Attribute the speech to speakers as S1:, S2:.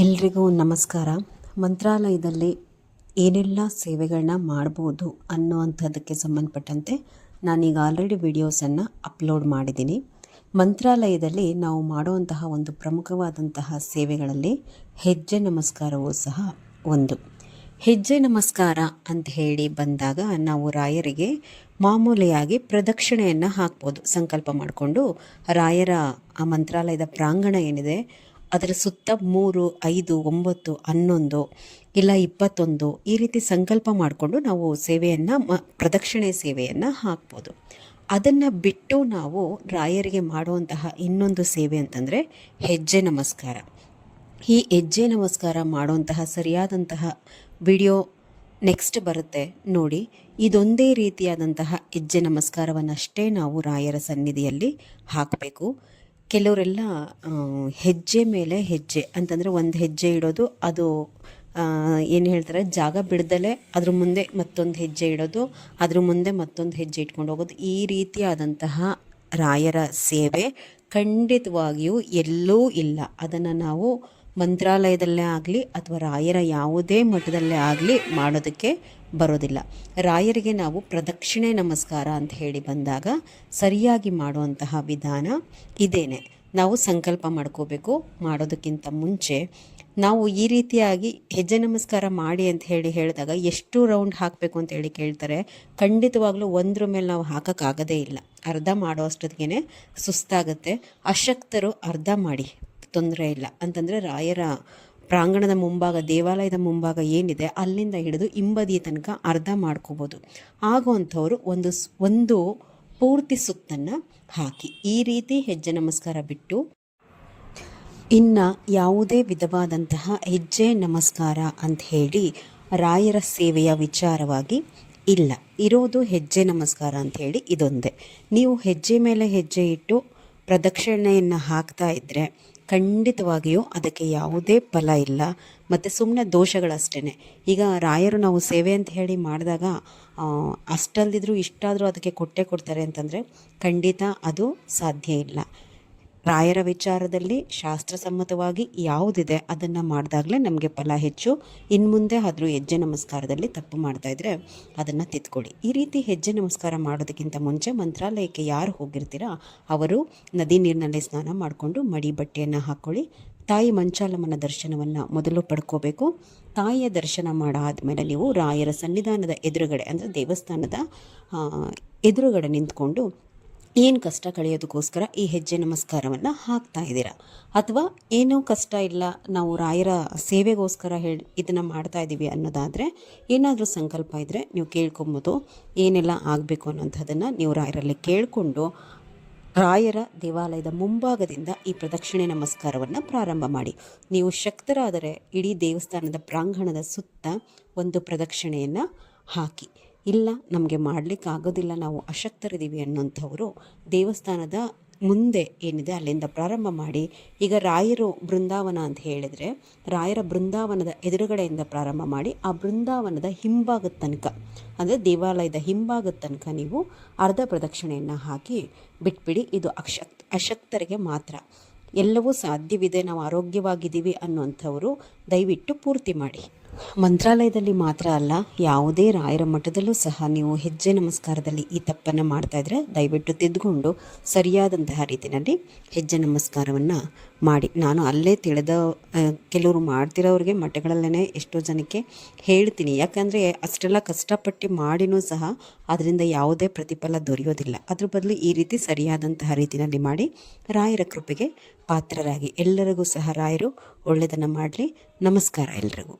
S1: ಎಲ್ರಿಗೂ ನಮಸ್ಕಾರ. ಮಂತ್ರಾಲಯದಲ್ಲಿ ಏನೆಲ್ಲ ಸೇವೆಗಳನ್ನ ಮಾಡ್ಬೋದು ಅನ್ನುವಂಥದ್ದಕ್ಕೆ ಸಂಬಂಧಪಟ್ಟಂತೆ ನಾನೀಗ ಆಲ್ರೆಡಿ ವಿಡಿಯೋಸನ್ನು ಅಪ್ಲೋಡ್ ಮಾಡಿದ್ದೀನಿ. ಮಂತ್ರಾಲಯದಲ್ಲಿ ನಾವು ಮಾಡುವಂತಹ ಒಂದು ಪ್ರಮುಖವಾದಂತಹ ಸೇವೆಗಳಲ್ಲಿ ಹೆಜ್ಜೆ ನಮಸ್ಕಾರವೂ ಸಹ ಒಂದು. ಹೆಜ್ಜೆ ನಮಸ್ಕಾರ ಅಂತ ಹೇಳಿ ಬಂದಾಗ ನಾವು ರಾಯರಿಗೆ ಮಾಮೂಲಿಯಾಗಿ ಪ್ರದಕ್ಷಿಣೆಯನ್ನು ಹಾಕ್ಬೋದು. ಸಂಕಲ್ಪ ಮಾಡಿಕೊಂಡು ರಾಯರ ಆ ಮಂತ್ರಾಲಯದ ಪ್ರಾಂಗಣ ಏನಿದೆ ಅದರ ಸುತ್ತ ಮೂರು, ಐದು, ಒಂಬತ್ತು, ಹನ್ನೊಂದು, ಇಲ್ಲ ಇಪ್ಪತ್ತೊಂದು ಈ ರೀತಿ ಸಂಕಲ್ಪ ಮಾಡಿಕೊಂಡು ನಾವು ಸೇವೆಯನ್ನು ಮ, ಪ್ರದಕ್ಷಿಣೆ ಸೇವೆಯನ್ನು ಹಾಕ್ಬೋದು. ಅದನ್ನು ಬಿಟ್ಟು ನಾವು ರಾಯರಿಗೆ ಮಾಡುವಂತಹ ಇನ್ನೊಂದು ಸೇವೆ ಅಂತಂದರೆ ಹೆಜ್ಜೆ ನಮಸ್ಕಾರ. ಈ ಹೆಜ್ಜೆ ನಮಸ್ಕಾರ ಮಾಡುವಂತಹ ಸರಿಯಾದಂತಹ ವಿಡಿಯೋ ನೆಕ್ಸ್ಟ್ ಬರುತ್ತೆ ನೋಡಿ. ಇದೊಂದೇ ರೀತಿಯಾದಂತಹ ಹೆಜ್ಜೆ ನಮಸ್ಕಾರವನ್ನಷ್ಟೇ ನಾವು ರಾಯರ ಸನ್ನಿಧಿಯಲ್ಲಿ ಹಾಕಬೇಕು. ಕೆಲವರೆಲ್ಲ ಹೆಜ್ಜೆ ಮೇಲೆ ಹೆಜ್ಜೆ, ಅಂತಂದರೆ ಒಂದು ಹೆಜ್ಜೆ ಇಡೋದು, ಅದು ಏನು ಹೇಳ್ತಾರೆ, ಜಾಗ ಬಿಡ್ದಲೇ ಅದ್ರ ಮುಂದೆ ಮತ್ತೊಂದು ಹೆಜ್ಜೆ ಇಡೋದು, ಅದ್ರ ಮುಂದೆ ಮತ್ತೊಂದು ಹೆಜ್ಜೆ ಇಟ್ಕೊಂಡು ಹೋಗೋದು. ಈ ರೀತಿಯಾದಂತಹ ರಾಯರ ಸೇವೆ ಖಂಡಿತವಾಗಿಯೂ ಎಲ್ಲೂ ಇಲ್ಲ. ಅದನ್ನು ನಾವು ಮಂತ್ರಾಲಯದಲ್ಲೇ ಆಗಲಿ ಅಥವಾ ರಾಯರ ಯಾವುದೇ ಮಠದಲ್ಲೇ ಆಗಲಿ ಮಾಡೋದಕ್ಕೆ ಬರೋದಿಲ್ಲ. ರಾಯರಿಗೆ ನಾವು ಪ್ರದಕ್ಷಿಣೆ ನಮಸ್ಕಾರ ಅಂತ ಹೇಳಿ ಬಂದಾಗ ಸರಿಯಾಗಿ ಮಾಡುವಂತಹ ವಿಧಾನ ಇದೇನೆ. ನಾವು ಸಂಕಲ್ಪ ಮಾಡ್ಕೋಬೇಕು. ಮಾಡೋದಕ್ಕಿಂತ ಮುಂಚೆ ನಾವು ಈ ರೀತಿಯಾಗಿ ಹೆಜ್ಜೆ ನಮಸ್ಕಾರ ಮಾಡಿ ಅಂತ ಹೇಳಿ ಹೇಳಿದಾಗ ಎಷ್ಟು ರೌಂಡ್ ಹಾಕಬೇಕು ಅಂತ ಹೇಳಿ ಕೇಳ್ತಾರೆ. ಖಂಡಿತವಾಗ್ಲೂ ಒಂದ್ರ ಮೇಲೆ ನಾವು ಹಾಕೋಕ್ಕಾಗೋದೇ ಇಲ್ಲ. ಅರ್ಧ ಮಾಡೋ ಅಷ್ಟೊತ್ತಿಗೆ ಸುಸ್ತಾಗುತ್ತೆ. ಅಶಕ್ತರು ಅರ್ಧ ಮಾಡಿ. ತೊಂದರೆ ಇಲ್ಲ. ಅಂತಂದರೆ ರಾಯರ ಪ್ರಾಂಗಣದ ಮುಂಭಾಗ, ದೇವಾಲಯದ ಮುಂಭಾಗ ಏನಿದೆ, ಅಲ್ಲಿಂದ ಹಿಡಿದು ಹಿಂಬದಿಯ ತನಕ ಅರ್ಧ ಮಾಡ್ಕೋಬೋದು. ಆಗುವಂಥವ್ರು ಒಂದು ಒಂದು ಪೂರ್ತಿ ಸುತ್ತನ್ನು ಹಾಕಿ. ಈ ರೀತಿ ಹೆಜ್ಜೆ ನಮಸ್ಕಾರ ಬಿಟ್ಟು ಇನ್ನು ಯಾವುದೇ ವಿಧವಾದಂತಹ ಹೆಜ್ಜೆ ನಮಸ್ಕಾರ ಅಂತ ಹೇಳಿ ರಾಯರ ಸೇವೆಯ ವಿಚಾರವಾಗಿ ಇಲ್ಲ. ಇರೋದು ಹೆಜ್ಜೆ ನಮಸ್ಕಾರ ಅಂತ ಹೇಳಿ ಇದೊಂದೇ. ನೀವು ಹೆಜ್ಜೆ ಮೇಲೆ ಹೆಜ್ಜೆ ಇಟ್ಟು ಪ್ರದಕ್ಷಿಣೆಯನ್ನು ಹಾಕ್ತಾ ಇದ್ದರೆ ಖಂಡಿತವಾಗಿಯೂ ಅದಕ್ಕೆ ಯಾವುದೇ ಫಲ ಇಲ್ಲ. ಮತ್ತು ಸುಮ್ಮನೆ ದೋಷಗಳಷ್ಟೇ ಈಗ ರಾಯರು ನಾವು ಸೇವೆ ಅಂತ ಹೇಳಿ ಮಾಡಿದಾಗ ಅಷ್ಟಲ್ದಿದ್ರೂ ಇಷ್ಟಾದರೂ ಅದಕ್ಕೆ ಕೊಟ್ಟೆ ಕೊಡ್ತಾರೆ ಅಂತಂದರೆ ಖಂಡಿತ ಅದು ಸಾಧ್ಯ ಇಲ್ಲ. ರಾಯರ ವಿಚಾರದಲ್ಲಿ ಶಾಸ್ತ್ರಸಮ್ಮತವಾಗಿ ಯಾವುದಿದೆ ಅದನ್ನು ಮಾಡಿದಾಗಲೇ ನಮಗೆ ಫಲ ಹೆಚ್ಚು. ಇನ್ನು ಮುಂದೆ ಆದರೂ ಹೆಜ್ಜೆ ನಮಸ್ಕಾರದಲ್ಲಿ ತಪ್ಪು ಮಾಡ್ತಾಯಿದ್ರೆ ಅದನ್ನು ತಿದ್ಕೊಳ್ಳಿ. ಈ ರೀತಿ ಹೆಜ್ಜೆ ನಮಸ್ಕಾರ ಮಾಡೋದಕ್ಕಿಂತ ಮುಂಚೆ ಮಂತ್ರಾಲಯಕ್ಕೆ ಯಾರು ಹೋಗಿರ್ತೀರಾ, ಅವರು ನದಿ ನೀರಿನಲ್ಲಿ ಸ್ನಾನ ಮಾಡಿಕೊಂಡು ಮಡಿ ಬಟ್ಟೆಯನ್ನು ಹಾಕ್ಕೊಳ್ಳಿ ತಾಯಿ ಮಂಚಾಲಮ್ಮನ ದರ್ಶನವನ್ನು ಮೊದಲು ಪಡ್ಕೋಬೇಕು. ತಾಯಿಯ ದರ್ಶನ ಮಾಡಾದಮೇಲೆ ನೀವು ರಾಯರ ಸನ್ನಿಧಾನದ ಎದುರುಗಡೆ ಅಂದರೆ ದೇವಸ್ಥಾನದ ಎದುರುಗಡೆ ನಿಂತ್ಕೊಂಡು ಏನು ಕಷ್ಟ ಕಳೆಯೋದಕ್ಕೋಸ್ಕರ ಈ ಹೆಜ್ಜೆ ನಮಸ್ಕಾರವನ್ನು ಹಾಕ್ತಾ ಇದ್ದೀರಾ? ಅಥವಾ ಏನೂ ಕಷ್ಟ ಇಲ್ಲ, ನಾವು ರಾಯರ ಸೇವೆಗೋಸ್ಕರ ಹೇಳಿ ಇದನ್ನು ಮಾಡ್ತಾ ಇದ್ದೀವಿ ಅನ್ನೋದಾದರೆ ಏನಾದರೂ ಸಂಕಲ್ಪ ಇದ್ದರೆ ನೀವು ಕೇಳ್ಕೊಂಬೋದು, ಏನೆಲ್ಲ ಆಗಬೇಕು ಅನ್ನೋಂಥದ್ದನ್ನು ನೀವು ರಾಯರಲ್ಲಿ ಕೇಳಿಕೊಂಡು ರಾಯರ ದೇವಾಲಯದ ಮುಂಭಾಗದಿಂದ ಈ ಪ್ರದಕ್ಷಿಣೆ ನಮಸ್ಕಾರವನ್ನು ಪ್ರಾರಂಭ ಮಾಡಿ. ನೀವು ಶಕ್ತರಾದರೆ ಇಡೀ ದೇವಸ್ಥಾನದ ಪ್ರಾಂಗಣದ ಸುತ್ತ ಒಂದು ಪ್ರದಕ್ಷಿಣೆಯನ್ನು ಹಾಕಿ. ಇಲ್ಲ, ನಮಗೆ ಮಾಡಲಿಕ್ಕೆ ಆಗೋದಿಲ್ಲ ನಾವು ಅಶಕ್ತರಿದ್ದೀವಿ ಅನ್ನೋಂಥವರು ದೇವಸ್ಥಾನದ ಮುಂದೆ ಏನಿದೆ, ಅಲ್ಲಿಂದ ಪ್ರಾರಂಭ ಮಾಡಿ, ಈಗ ರಾಯರು ಬೃಂದಾವನ ಅಂತ ಹೇಳಿದರೆ, ರಾಯರ ಬೃಂದಾವನದ ಎದುರುಗಡೆಯಿಂದ ಪ್ರಾರಂಭ ಮಾಡಿ, ಆ ಬೃಂದಾವನದ ಹಿಂಭಾಗದ ತನಕ, ಅಂದರೆ ದೇವಾಲಯದ ಹಿಂಭಾಗದ ತನಕ ನೀವು ಅರ್ಧ ಪ್ರದಕ್ಷಿಣೆಯನ್ನು ಹಾಕಿ ಬಿಟ್ಬಿಡಿ, ಇದು ಅಶಕ್ತ, ಅಶಕ್ತರಿಗೆ ಮಾತ್ರ. ಎಲ್ಲವೂ ಸಾಧ್ಯವಿದೆ, ನಾವು ಆರೋಗ್ಯವಾಗಿದ್ದೀವಿ ಅನ್ನುವಂಥವರು ದಯವಿಟ್ಟು ಪೂರ್ತಿ ಮಾಡಿ. ಮಂತ್ರಾಲಯದಲ್ಲಿ ಮಾತ್ರ ಅಲ್ಲ, ಯಾವುದೇ ರಾಯರ ಮಠದಲ್ಲೂ ಸಹ ನೀವು ಹೆಜ್ಜೆ ನಮಸ್ಕಾರದಲ್ಲಿ ಈ ತಪ್ಪನ್ನು ಮಾಡ್ತಾಯಿದ್ರೆ ದಯವಿಟ್ಟು ತಿದ್ದುಕೊಂಡು ಸರಿಯಾದಂತಹ ರೀತಿಯಲ್ಲಿ ಹೆಜ್ಜೆ ನಮಸ್ಕಾರವನ್ನು ಮಾಡಿ. ನಾನು ಅಲ್ಲೇ ತಿಳಿದ ಕೆಲವರು ಮಾಡ್ತಿರೋರಿಗೆ ಮಠಗಳಲ್ಲೇ ಎಷ್ಟೋ ಜನಕ್ಕೆ ಹೇಳ್ತೀನಿ. ಯಾಕಂದರೆ ಅಷ್ಟೆಲ್ಲ ಕಷ್ಟಪಟ್ಟು ಮಾಡಿನೂ ಸಹ ಅದರಿಂದ ಯಾವುದೇ ಪ್ರತಿಫಲ ದೊರೆಯೋದಿಲ್ಲ. ಅದ್ರ ಬದಲು ಈ ರೀತಿ ಸರಿಯಾದಂತಹ ರೀತಿಯಲ್ಲಿ ಮಾಡಿ ರಾಯರ ಕೃಪೆಗೆ ಪಾತ್ರರಾಗಿ ಎಲ್ಲರಿಗೂ ಸಹ ರಾಯರು ಒಳ್ಳೆಯದನ್ನು ಮಾಡಲಿ. ನಮಸ್ಕಾರ ಎಲ್ರಿಗೂ.